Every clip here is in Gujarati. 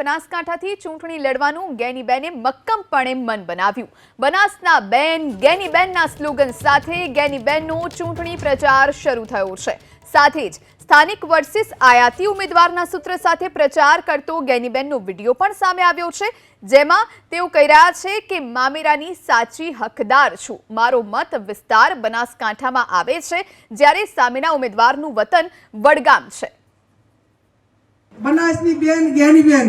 બનાસકાંઠાથી ચૂંટણી લડવાનું ગેનીબેને મક્કમપણે મન બનાવ્યું. બનાસના બેન ગેનીબેનના સ્લોગન સાથે ગેનીબેનનો ચૂંટણી પ્રચાર શરૂ થયો છે. સાથે જ સ્થાનિક વર્સિસ આયાતી ઉમેદવારના સૂત્ર સાથે પ્રચાર કરતો ગેનીબેનનો વીડિયો પણ સામે આવ્યો છે, જેમાં તેઓ કહી રહ્યા છે કે, મામેરાની સાચી હકદાર છું. મારો મત વિસ્તાર બનાસકાંઠામાં આવે છે, જ્યારે સામેના ઉમેદવારનું વતન વડગામ છે. બનાસની બેન જ્ઞાની બેન.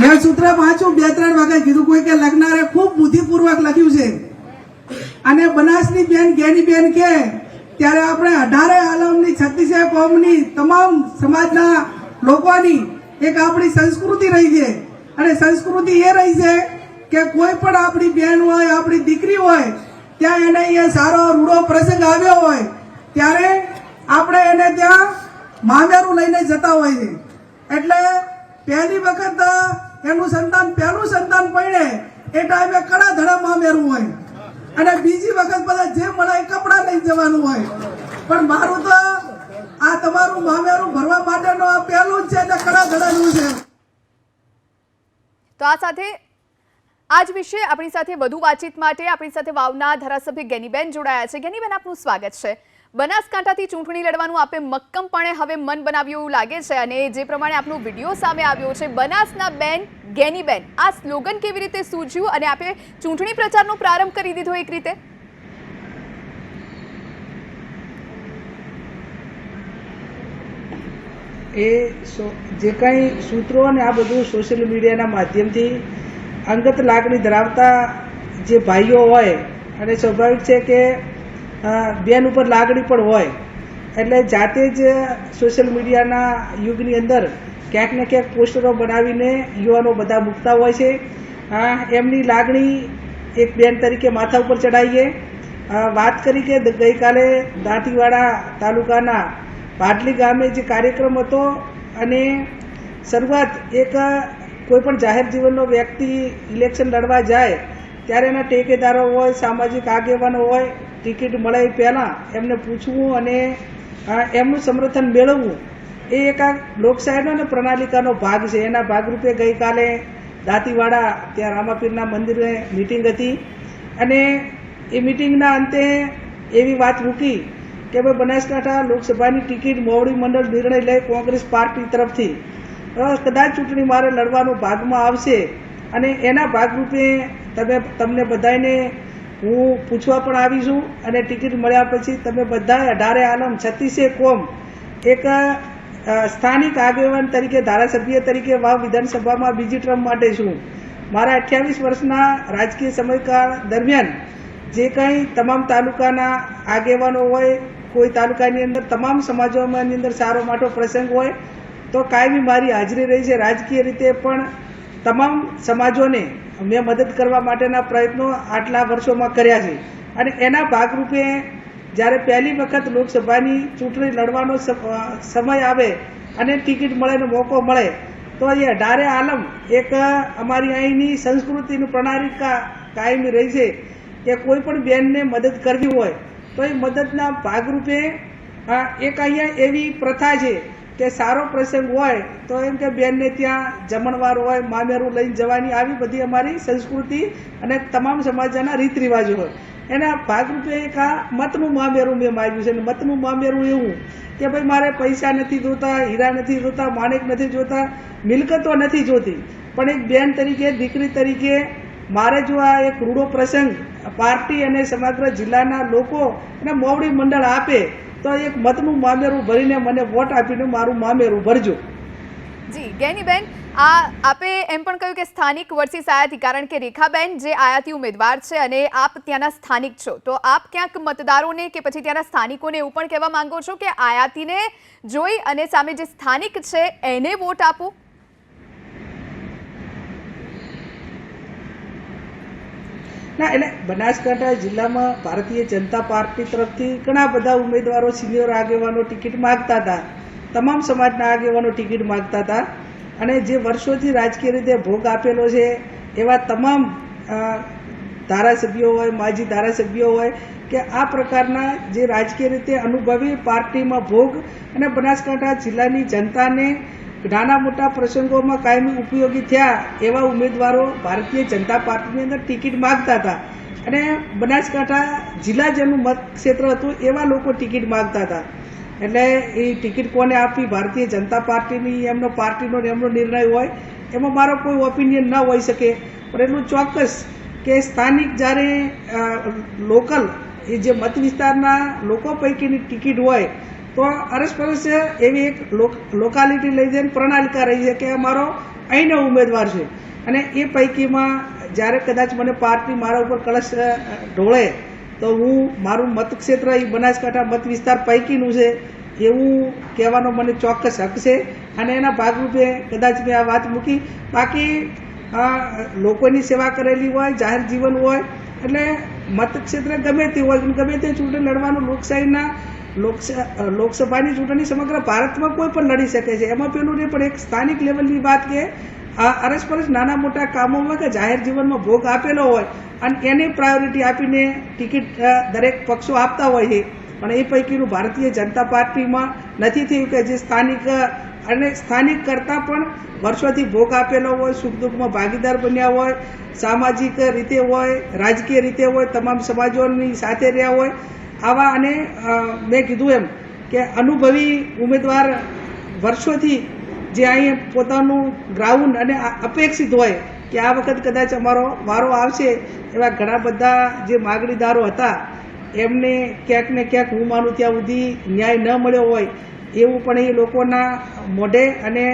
મેં સૂત્ર વાંચ્યું બે ત્રણ વખત કીધું કોઈ કે લખનારે ખૂબ બુદ્ધિપૂર્વક લખ્યું છે. અને બનાસની બેન જ્ઞાની બેન કે ત્યારે આપણે અઢારે આલમની છત્રીસે કોમની તમામ સમાજના લોકોની એક આપણી સંસ્કૃતિ રહી છે. અને સંસ્કૃતિ એ રહી છે કે કોઈ પણ આપણી બેન હોય આપણી દીકરી હોય ત્યાં એને અહીંયા સારો રૂડો પ્રસંગ આવ્યો હોય ત્યારે આપણે એને ત્યાં મામેરું લઈને જતા હોય છે. એટલે પહેલી વખત એનું સંતાન, પહેલું સંતાન પડે એ ટાઈમે કડા ધડા મામેરું હોય. અને બીજી વખત બધા જે મળે એ કપડાં લઈ જવાનું હોય. પણ મારું તો આ તમારું મામેરું ભરવા માટેનું આ પહેલું જ છે એટલે કડા ધડાનું છે. તો આ સાથે આજ વિશે આપણી સાથે વધુ વાતચીત માટે આપણી સાથે વાવના ધારાસભ્ય ગેનીબેન જોડાયા છે. ગેનીબેન, આપનું સ્વાગત છે. બનાસકાંઠાથી ચૂંટણી લડવાનું આપે મક્કમપણે હવે મન બનાવ્યું એવું લાગે છે અને જે પ્રમાણે આપનો વીડિયો સામે આવ્યો છે, બનાસના બેન ગેનીબેન આ સ્લોગન કેવી રીતે સૂજ્યું અને આપે ચૂંટણી પ્રચારનો પ્રારંભ કરી દીધો એક રીતે? એ જે કંઈ સૂત્રો અને આ બધું સોશિયલ મીડિયાના માધ્યમથી અંગત લાગણી ધરાવતા જે ભાઈઓ હોય, અને સ્વાભાવિક છે કે બેન ઉપર લાગણી પણ હોય. એટલે જાતે જ સોશિયલ મીડિયાના યુગની અંદર ક્યાંક ને ક્યાંક પોસ્ટરો બનાવીને યુવાનો બધા મૂકતા હોય છે. એમની લાગણી એક બેન તરીકે માથા ઉપર ચડાવીએ. વાત કરી કે ગઈકાલે દાંતીવાડા તાલુકાના પાટલી ગામે જે કાર્યક્રમ હતો અને શરૂઆત એક કોઈપણ જાહેર જીવનનો વ્યક્તિ ઇલેક્શન લડવા જાય, ત્યારે એના ટેકેદારો હોય, સામાજિક આગેવાનો હોય ટિકિટ મળે એ પહેલાં એમને પૂછવું અને એમનું સમર્થન મેળવવું, એ એક આ લોકશાહીનો અને પ્રણાલિકાનો ભાગ છે. એના ભાગરૂપે ગઈકાલે દાંતીવાડા, ત્યાં રામાપીરના મંદિરે મિટિંગ હતી. અને એ મિટિંગના અંતે એવી વાત મૂકી કે ભાઈ બનાસકાંઠા લોકસભાની ટિકિટ મોવડી મંડળ નિર્ણય લઈ કોંગ્રેસ પાર્ટી તરફથી. કદાચ ચૂંટણી મારે લડવાનો ભાગમાં આવશે. અને એના ભાગરૂપે તમે, તમને બધાને હું પૂછવા પણ આવી છું અને ટિકિટ મળ્યા પછી તમે બધા અઢારે આલમ, છત્રીસે કોમ, એક સ્થાનિક આગેવાન તરીકે, ધારાસભ્ય તરીકે વાવ વિધાનસભામાં બીજી ટર્મ માટે છું. મારા અઠ્યાવીસ વર્ષના રાજકીય સમયકાળ દરમિયાન જે કંઈ તમામ તાલુકાના આગેવાનો હોય, કોઈ તાલુકાની અંદર તમામ સમાજોમાંની અંદર સારો માટો પ્રસંગ હોય, તો કાયમી મારી હાજરી રહી છે. રાજકીય રીતે પણ તમામ સમાજોને મેં મદદ કરવા માટેના પ્રયત્નો આટલા વર્ષોમાં કર્યા છે. અને એના ભાગરૂપે જ્યારે પહેલી વખત લોકસભાની ચૂંટણી લડવાનો સમય આવે અને ટિકિટ મળે અને મોકો મળે, તો એ અઢારે આલમ એક અમારી અહીંની સંસ્કૃતિની પ્રણાલિકા કાયમી રહી છે કે કોઈ પણ બેનને મદદ કરવી હોય, તો એ મદદના ભાગરૂપે એક અહીંયા એવી પ્રથા છે કે સારો પ્રસંગ હોય, તો એમ કે બેનને ત્યાં જમણવાર હોય, મામેરું લઈને જવાની આવી બધી અમારી સંસ્કૃતિ અને તમામ સમાજના રીત રિવાજો હોય. એના ભાગરૂપે એક આ મતનું મામેરું મેં માગ્યું છે. અને મતનું મામેરું એવું કે ભાઈ મારે પૈસા નથી જોતા, હીરા નથી જોતા, માણેક નથી જોતા, મિલકતો નથી જોતી. પણ એક બેન તરીકે, દીકરી તરીકે મારે જો આ એક રૂડો પ્રસંગ પાર્ટી અને સમગ્ર જિલ્લાના લોકો અને મોવડી મંડળ આપે તો એક મતનું મામેરું ભરીને મને વોટ આપીને મારું મામેરું ભરજો. જી, ગેનીબેન, આ આપે એમ પણ કહ્યું કે સ્થાનિક વર્સિસ આયાતી કારણ કે રેખાબેન જે આયાતી ઉમેદવાર છે અને આપ ત્યાંના સ્થાનિક છો, તો આપ ક્યાંક મતદારોને કે પછી ત્યાંના સ્થાનિકોને એવું પણ કહેવા માંગો છો કે આયાતીને જોઈ અને સામે જે સ્થાનિક છે, એને વોટ આપો? ના એટલે બનાસકાંઠા જિલ્લામાં ભારતીય જનતા પાર્ટી તરફથી ઘણા બધા ઉમેદવારો સિનિયર આગેવાનો ટિકિટ માગતા હતા. તમામ સમાજના આગેવાનો ટિકિટ માગતા હતા. અને જે વર્ષોથી રાજકીય રીતે ભોગ આપેલો છે, એવા તમામ ધારાસભ્યો હોય, માજી ધારાસભ્યો હોય, કે આ પ્રકારના જે રાજકીય રીતે અનુભવી પાર્ટીમાં ભોગ અને બનાસકાંઠા જિલ્લાની જનતાને નાના મોટા પ્રસંગોમાં કાયમી ઉપયોગી થયા એવા ઉમેદવારો ભારતીય જનતા પાર્ટીની અંદર ટિકિટ માગતા હતા. અને બનાસકાંઠા જિલ્લા જેનું મત ક્ષેત્ર હતું એવા લોકો ટિકિટ માગતા હતા. એટલે એ ટિકિટ કોને આપવી? ભારતીય જનતા પાર્ટીની એમનો પાર્ટીનો એમનો નિર્ણય હોય, એમાં મારો કોઈ ઓપિનિયન ન હોઈ શકે. પણ એટલું ચોક્કસ કે સ્થાનિક જ્યારે લોકલ એ જે મત વિસ્તારના લોકો પૈકીની ટિકિટ હોય તો અરસપરસ એવી એક લોકાલિટી લઈ જઈને પ્રણાલિકા રહી છે કે અમારો અહીંનો ઉમેદવાર છે. અને એ પૈકીમાં જ્યારે કદાચ મને પાર્ટી મારા ઉપર કલશ ઢોળે, તો હું મારું મતક્ષેત્ર એ બનાસકાંઠા મત વિસ્તાર પૈકીનું છે એવું કહેવાનો મને ચોક્કસ હક છે. અને એના ભાગરૂપે કદાચ મેં આ વાત મૂકી. બાકી લોકોની સેવા કરેલી હોય, જાહેર જીવન હોય, એટલે મતક્ષેત્ર ગમે તે હોય ગમે તે ચૂંટણી લડવાનું લોકશાહીના લોકસભાની ચૂંટણી સમગ્ર ભારતમાં કોઈ પણ લડી શકે છે. એમાં પેલું નહીં, પણ એક સ્થાનિક લેવલની વાત કે અરસપરસ નાના મોટા કામોમાં કે જાહેર જીવનમાં ભોગ આપેલો હોય અને એને પ્રાયોરિટી આપીને ટિકિટ દરેક પક્ષો આપતા હોય છે. પણ એ પૈકીનું ભારતીય જનતા પાર્ટીમાં નથી થયું કે જે સ્થાનિક અને સ્થાનિક કરતાં પણ વર્ષોથી ભોગ આપેલો હોય સુખ દુઃખમાં ભાગીદાર બન્યા હોય, સામાજિક રીતે હોય, રાજકીય રીતે હોય, તમામ સમાજોની સાથે રહ્યા હોય આવા અને મેં કીધું એમ કે અનુભવી ઉમેદવાર વર્ષોથી જે અહીં પોતાનું ગ્રાઉન્ડ અને અપેક્ષિત હોય કે આ વખત કદાચ અમારો વારો આવશે એવા ઘણા બધા જે માગણીદારો હતા, એમને ક્યાંક ને ક્યાંક હું માનું ત્યાં સુધી ન્યાય ન મળ્યો હોય એવું પણ એ લોકોના મોઢે અને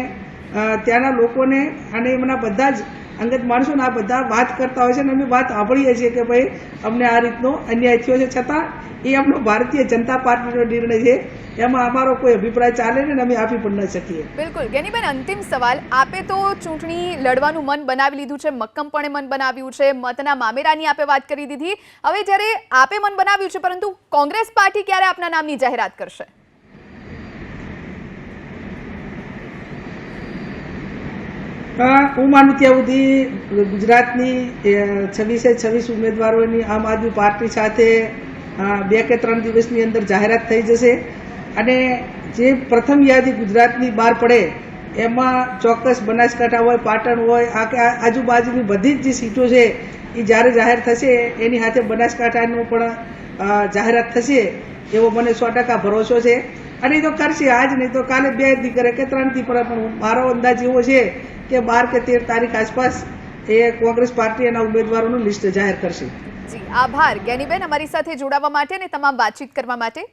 ત્યાંના લોકોને અને એમના બધા જ અંગત માણસોને આ બધા વાત કરતા હોય છે અને અમે વાત સાંભળીએ છીએ કે ભાઈ, અમને આ રીતનો અન્યાય થયો છે. છતાં એ આપણો ભારતીય જનતા પાર્ટીનો નિર્ણય છે. એમાં અમારો કોઈ અભિપ્રાય ચાલે ને અમે આપી પણ ન શકીએ. બિલકુલ. ગેનીબેન, અંતિમ સવાલ. આપે તો ચૂંટણી લડવાનું મન બનાવી લીધું છે, મક્કમપણે મન બનાવ્યું છે. મતના મામેરાની આપે વાત કરી દીધી. હવે જ્યારે આપે મન બનાવ્યું છે, પરંતુ કોંગ્રેસ પાર્ટી ક્યારે આપના નામની જાહેરાત કરશે? હું માનું ત્યાં સુધી ગુજરાતની છવ્વીસે છવ્વીસ ઉમેદવારોની આમ આદમી પાર્ટી સાથે બે કે ત્રણ દિવસની અંદર જાહેરાત થઈ જશે. અને જે પ્રથમ યાદી ગુજરાતની બહાર પડે, એમાં ચોક્કસ બનાસકાંઠા હોય, પાટણ હોય, આ કે આજુબાજુની બધી જ જે સીટો છે, એ જ્યારે જાહેર થશે, એની સાથે બનાસકાંઠાનું પણ જાહેરાત થશે, એવો મને સો ટકા ભરોસો છે. અને એ તો કરશે, આજ નહીં તો કાલે બે દી કરે કે ત્રણ દી પણ, મારો અંદાજ એવો છે કે બાર કે તેર તારીખ આસપાસ એ કોંગ્રેસ પાર્ટી એના ઉમેદવારોનું લિસ્ટ જાહેર કરશે. જી, આભાર. જ્ઞાનીબેન અમારી સાથે જોડાવા માટે અને તમામ વાતચીત કરવા માટે